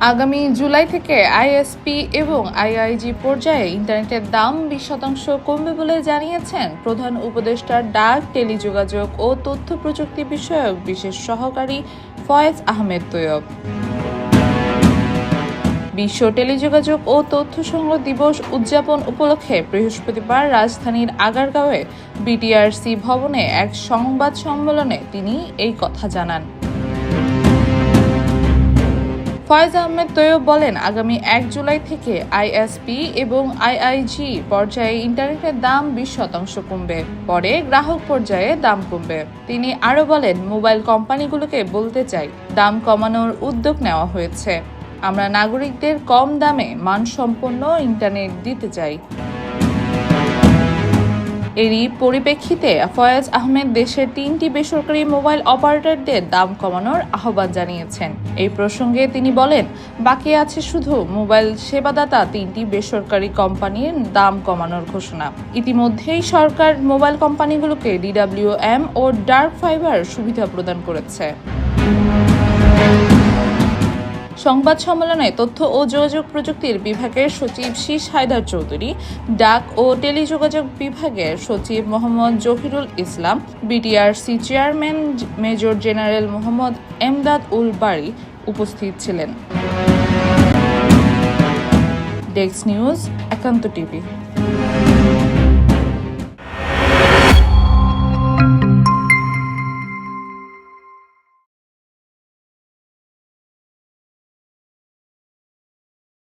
আগামী জুলাই থেকে আইএসপি এবং আইআইজি পর্যায়ে ইন্টারনেটের দাম বিশ শতাংশ কমবে বলে জানিয়েছেন প্রধান উপদেষ্টা ডাক, টেলিযোগাযোগ ও তথ্য প্রযুক্তি বিষয়ক বিশেষ সহকারী ফয়েজ আহমেদ তৈয়ব। বিশ্ব টেলিযোগাযোগ ও তথ্য সংগ্রহ দিবস উদযাপন উপলক্ষে বৃহস্পতিবার রাজধানীর আগারগাঁওয়ে বিটিআরসি ভবনে এক সংবাদ সম্মেলনে তিনি এই কথা জানান। ফয়েজ আহমেদ তৈয়ব বলেন, আগামী এক জুলাই থেকে আইএসপি এবং আইআইজি পর্যায়ে ইন্টারনেটের দাম বিশ শতাংশ কমবে, পরে গ্রাহক পর্যায়ে দাম কমবে। তিনি আরও বলেন, মোবাইল কোম্পানিগুলোকে বলতে চাই, দাম কমানোর উদ্যোগ নেওয়া হয়েছে। আমরা নাগরিকদের কম দামে মানসম্পন্ন ইন্টারনেট দিতে চাই। এরই পরিপ্রেক্ষিতে ফয়াজ আহমেদ দেশের তিনটি বেসরকারি মোবাইল অপারেটরদের দাম কমানোর আহ্বান জানিয়েছেন। এই প্রসঙ্গে তিনি বলেন, বাকি আছে শুধু মোবাইল সেবাদাতা তিনটি বেসরকারি কোম্পানির দাম কমানোর ঘোষণা। ইতিমধ্যেই সরকার মোবাইল কোম্পানিগুলোকে ডিডাব্লিউএম ও ডার্ক ফাইবার সুবিধা প্রদান করেছে। সংবাদ সম্মেলনে তথ্য ও যোগাযোগ প্রযুক্তির বিভাগের সচিব শীষ হায়দার চৌধুরী, ডাক ও টেলিযোগাযোগ বিভাগের সচিব Mohammad Zahirul Islam, BTRC chairman major general Mohammad Emdad Ul Bari উপস্থিত ছিলেন। ডেস্ক নিউজ একান্ত টিভি।